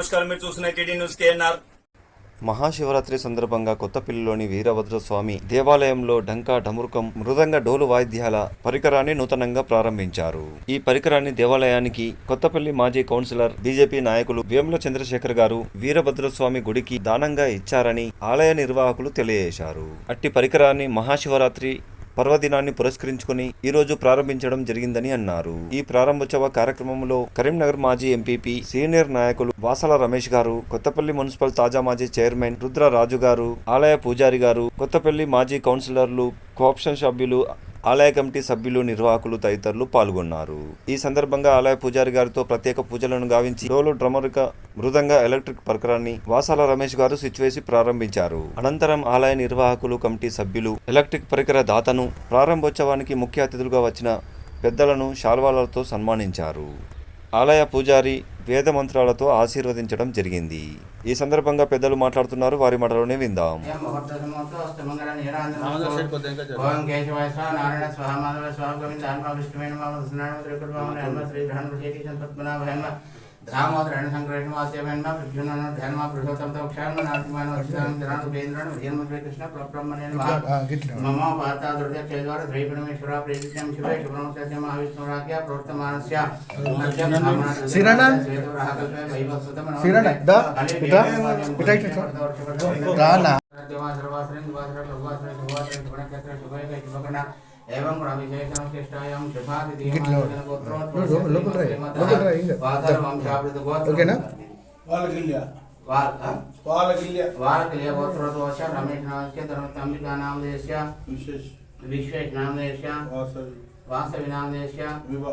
నమస్కారం. మీరు చూస్తున్న టీడీ న్యూస్ కేఎన్ఆర్. మహాశివరాత్రి సందర్భంగా కొత్తపల్లిలోని వీరభద్రస్వామి దేవాలయంలో డంకా ఢమురుకం మృదంగ డోలు వాయిద్యాల పరికరాన్ని నూతనంగా ప్రారంభించారు. ఈ పరికరాన్ని దేవాలయానికి కొత్తపల్లి మాజీ కౌన్సిలర్ బీజేపీ నాయకులు వేముల చంద్రశేఖర్ గారు వీరభద్రస్వామి గుడికి దానంగా ఇచ్చారని ఆలయ నిర్వాహకులు తెలియజేశారు. అట్టి పరికరాన్ని మహాశివరాత్రి పర్వదినాన్ని పురస్కరించుకుని ఈ రోజు ప్రారంభించడం జరిగిందని అన్నారు. ఈ ప్రారంభోత్సవ కార్యక్రమంలో కరీంనగర్ మాజీ ఎంపీపీ సీనియర్ నాయకులు వాసల రమేష్ గారు కొత్తపల్లి మున్సిపల్ తాజా మాజీ చైర్మన్ రుద్ర రాజు గారు ఆలయ పూజారి గారు కొత్తపల్లి మాజీ కౌన్సిలర్లు కోఆప్షన్ సభ్యులు ఆలయ కమిటీ సభ్యులు నిర్వాహకులు తదితరులు పాల్గొన్నారు. ఈ సందర్భంగా ఆలయ పూజారి గారితో ప్రత్యేక పూజలను గావించి డోలు డ్రమరిక మృదంగా ఎలక్ట్రిక్ పరికరాన్ని వాసాల రమేష్ గారు స్విచ్ వేసి ప్రారంభించారు. అనంతరం ఆలయ నిర్వాహకులు కమిటీ సభ్యులు ఎలక్ట్రిక్ పరికర దాతను ప్రారంభోత్సవానికి ముఖ్య అతిథులుగా వచ్చిన పెద్దలను శాల్వాలతో సన్మానించారు. ఆలయ పూజారి వేద మంత్రాలతో ఆశీర్వదించడం జరిగింది. ఈ సందర్భంగా పెద్దలు మాట్లాడుతున్నారు. వారి మాటలోనే విందాం. రామోదరణ సంగ్రహణమాధ్యమేణ విభ్యునను ధ్యానమా పురుషోత్తంతో క్షేమ నాటిమాను అక్షితాను జనాను కేంద్రను వీరముద్ర కృష్ణ ప్రబ్రహ్మణేన మమ వార్తా దృఢ చేద్వార శ్రీ పరమేశ్వర ప్రేషితం శివే శుభ్రమస్య మహావిష్ణురాఖ్య ప్రవర్తమానస్య శిరణ శ్వేతవరాహకల్పే వైవస్వతం శిరణ ద ఇట ఇట ఇట శుభకణ एवं रविशेषं कृष्णायं कृपादि दीयमानं गोत्रोत्पत्ति लोकल रे लोकल रे इंगे वादर वंशाभृत गोत्र ओके ना वाल किल्या वाल हाँ? वाल किल्या वाल किल्या गोत्र दोष रमेश नाथ के धर्म तंबी का नाम देश्या। विशेष। विशेष नाम देश्या। वासवि। वासवि नाम देश्या। विवा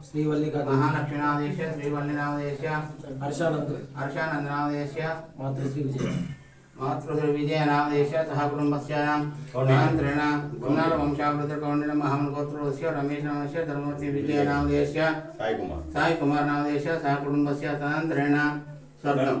మహర్షి గోత్రోద్వస్య వేమ్న వంశావృద్ధిరస్తు చంద్రశేఖర్ చంద్రశేఖర్ నామదేశ్య కవిత కవిత కవిత నామదేశ్య మహాలక్ష్మి మహాలక్ష్మి శ్రీవల్లిక మహాలక్ష్మి నామదేశ్య శ్రీవల్లి నామదేశ్య హర్షానంద్ హర్షానంద నామదేశ్య మాతృశ్రీ విజయ మాతృశ్రీ విజయ నామదేశ్య సహ కుటుంబస్యానాం అనంతరేణ గుణాల వంశావృద్ధికౌండిన మహామన్ గోత్రోస్య రమేష్ నామదేశ్య ధర్మవతి విజయ నామదేశ్య సాయి కుమార్ సాయి కుమార్ నామదేశ్య సహ కుటుంబస్య తదనంతరేణ స్వర్గం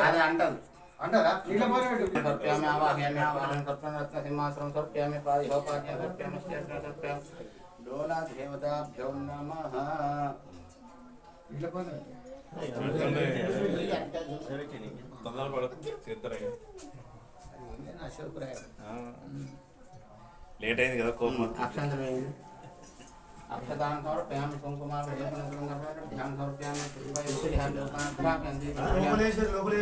అది అంటది అంటారా కర్ప్యామి ఆవాహయామి రత్న సింహాసనం శ్రేష్ఠ డోలా దేవతాభ్యో లేట్ అయింది కదా కోపం అక్షంతరం అక్షదానం సమర్పయామి కుంకుమ ధ్యానం సమర్పయామి లోపలేశ్వరి లోపలే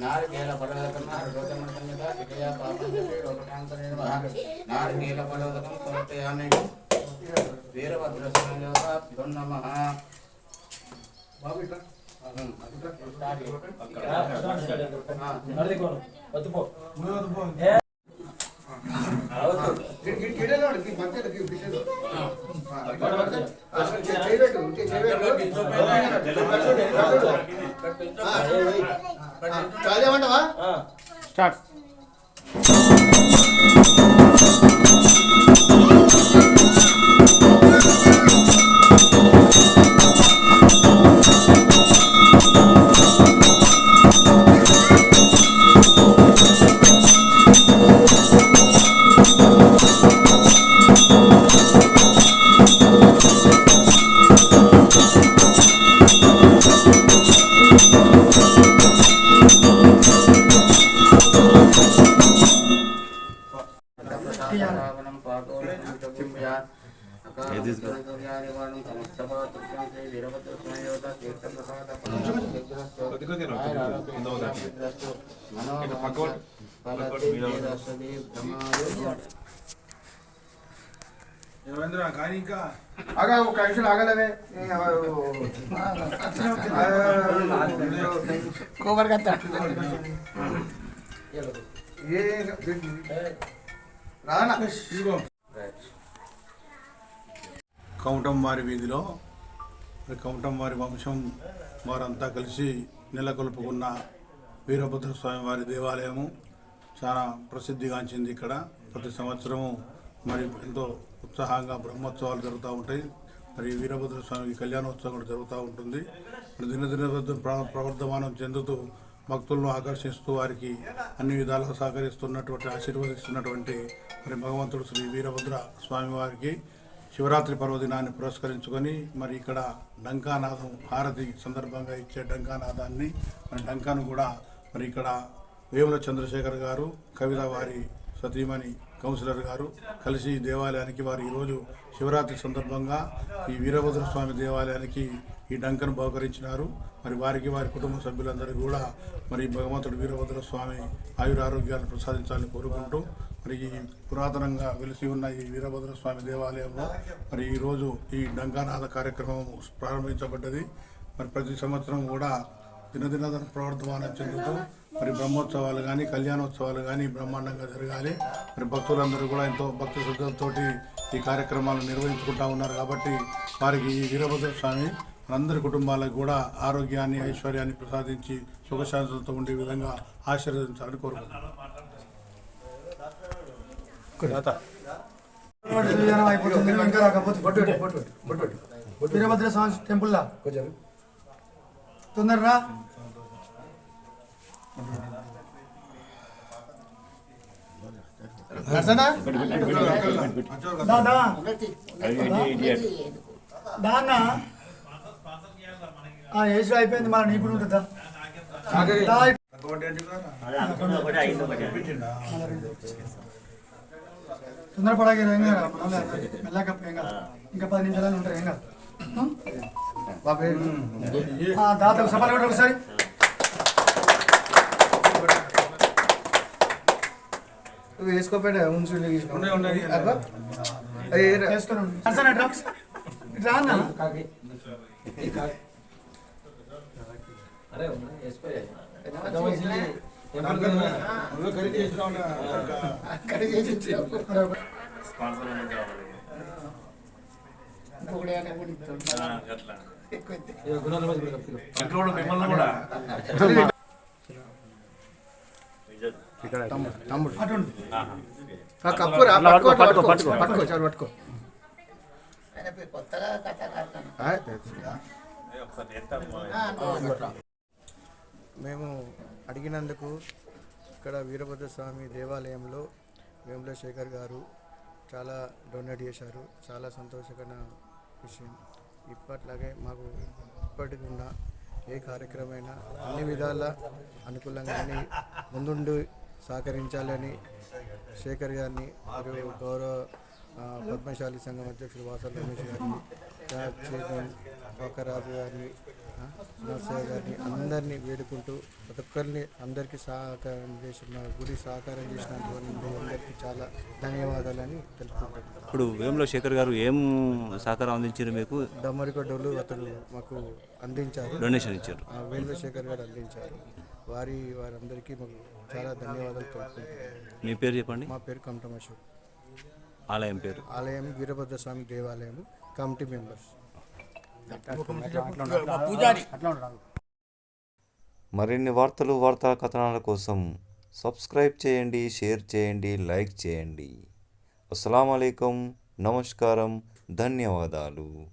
నారికేల ఫలదకం నారికేల ఫలదకం సమర్పయామి వీరభద్రస్వామి నమః నడిదికోను వద్దుపో స్టార్ట్ ఆగా ఒక నిమిషం ఆగలేవే కోబర్ కత్త ఏ రానా ఇదిగో కౌంటం వారి వీధిలో కౌంటం వారి వంశం వారంతా కలిసి నెలకొల్పుకున్న వీరభద్ర స్వామి వారి దేవాలయము చాలా ప్రసిద్ధిగాంచింది ఇక్కడ. ప్రతి సంవత్సరము మరి ఎంతో ఉత్సాహంగా బ్రహ్మోత్సవాలు జరుగుతూ ఉంటాయి. మరి వీరభద్ర స్వామికి కళ్యాణోత్సవం కూడా జరుగుతూ ఉంటుంది. దినదిన ప్రవర్ధమానం చెందుతూ భక్తులను ఆకర్షిస్తూ వారికి అన్ని విధాలుగా సహకరిస్తున్నటువంటి ఆశీర్వదిస్తున్నటువంటి మరి భగవంతుడు శ్రీ వీరభద్ర స్వామి వారికి శివరాత్రి పర్వదినాన్ని పురస్కరించుకొని మరి ఇక్కడ డంకానాదం హారతి సందర్భంగా ఇచ్చే డంకానాదాన్ని మరి డంకాను కూడా మరి ఇక్కడ వేముల చంద్రశేఖర్ గారు కవిత వారి సతీమణి కౌన్సిలర్ గారు కలిసి దేవాలయానికి వారు ఈరోజు శివరాత్రి సందర్భంగా ఈ వీరభద్ర స్వామి దేవాలయానికి ఈ డంకను బహుకరించినారు. మరి వారికి వారి కుటుంబ సభ్యులందరికీ కూడా మరి భగవంతుడు వీరభద్ర స్వామి ఆయురారోగ్యాలను ప్రసాదించాలని కోరుకుంటూ మరి ఈ పురాతనంగా వెలిసి ఉన్న ఈ వీరభద్ర స్వామి దేవాలయంలో మరి ఈరోజు ఈ డంకానాథ కార్యక్రమం ప్రారంభించబడ్డది. మరి ప్రతి సంవత్సరం కూడా దినదిన ప్రవర్ధమానం చెందుతూ మరి బ్రహ్మోత్సవాలు కానీ కళ్యాణోత్సవాలు కానీ బ్రహ్మాండంగా జరగాలి. మరి భక్తులందరూ కూడా ఎంతో భక్తి శ్రద్ధలతోటి ఈ కార్యక్రమాలను నిర్వహించుకుంటా ఉన్నారు కాబట్టి వారికి ఈ వీరభద్ర స్వామి అందరి కుటుంబాలకు కూడా ఆరోగ్యాన్ని ఐశ్వర్యాన్ని ప్రసాదించి సుఖశాంతులతో ఉండే విధంగా ఆశీర్వదించాలని కోరుకుంటున్నాను అయిపోతుంది ఇంకా రాకపోతే బొట్టు పెట్టు, బొట్టు పెట్టు, బొట్టు పెట్టు. వీరభద్ర స్వామి టెంపుల్ లా కొంచెం. తొందరరా? నర్సనా? దా, దా. దా అన్న. ఆ, ఏసు అయిపోయింది మళ్ళీ నీకు కూడా ఉంటుందా తొందరపడగా ఏం కాదు మెల్లగా ఏం కాదు ఇంకా పది నిమిషాలు ఉంటారు ఏం కాదు దాత కూడా ఒకసారి కూడా కప్పుకో. ఇంట్లో మిమ్మల్ని కూడా. తమ్ముడు పట్టుకో పట్టుకో పట్టుకో చాలు పట్టుకో మేము అడిగినందుకు ఇక్కడ వీరభద్ర స్వామి దేవాలయంలో వేములశేఖర్ గారు చాలా డొనేట్ చేశారు. చాలా సంతోషకరమైన విషయం. ఇప్పట్లాగే మాకు ఇప్పటికి ఉన్న ఏ కార్యక్రమైనా అన్ని విధాల అనుకూలంగానే ముందుండి సహకరించాలని శేఖర్ గారిని మరియు గౌరవ పద్మశాలి సంఘం అధ్యక్షుడు వాసల రమేష్ గారిని చైర్మన్ బొక్కరాజు గారిని నర్సయ్య గారిని అందరినీ వేడుకుంటూ ప్రతి ఒక్కరిని అందరికీ సహకారం చేసిన గుడి సహకారం చేసినటువంటి అందరికీ చాలా ధన్యవాదాలని తెలుపుకుంటున్నాను. ఇప్పుడు వేముల శేఖర్ గారు ఏం సహకారం అందించారు మీకు? దమ్మరికొడ్డలు అతడు మాకు అందించారు. డొనేషన్ ఇచ్చారు. వేల్వ శేఖర్ గారు అందించారు. వారి వారందరికీ మాకు చాలా ధన్యవాదాలు తెలుపుకుంటున్నాను. మీ పేరు చెప్పండి? మా పేరు కమటం అశోక్. ఆలయం పేరు. ఆలయం వీరభద్ర స్వామి దేవాలయం కమిటీ మెంబర్స్. మరిన్ని వార్తలు వార్తా కథనాల కోసం సబ్స్క్రైబ్ చేయండి షేర్ చేయండి లైక్ చేయండి. అస్సలం నమస్కారం. ధన్యవాదాలు.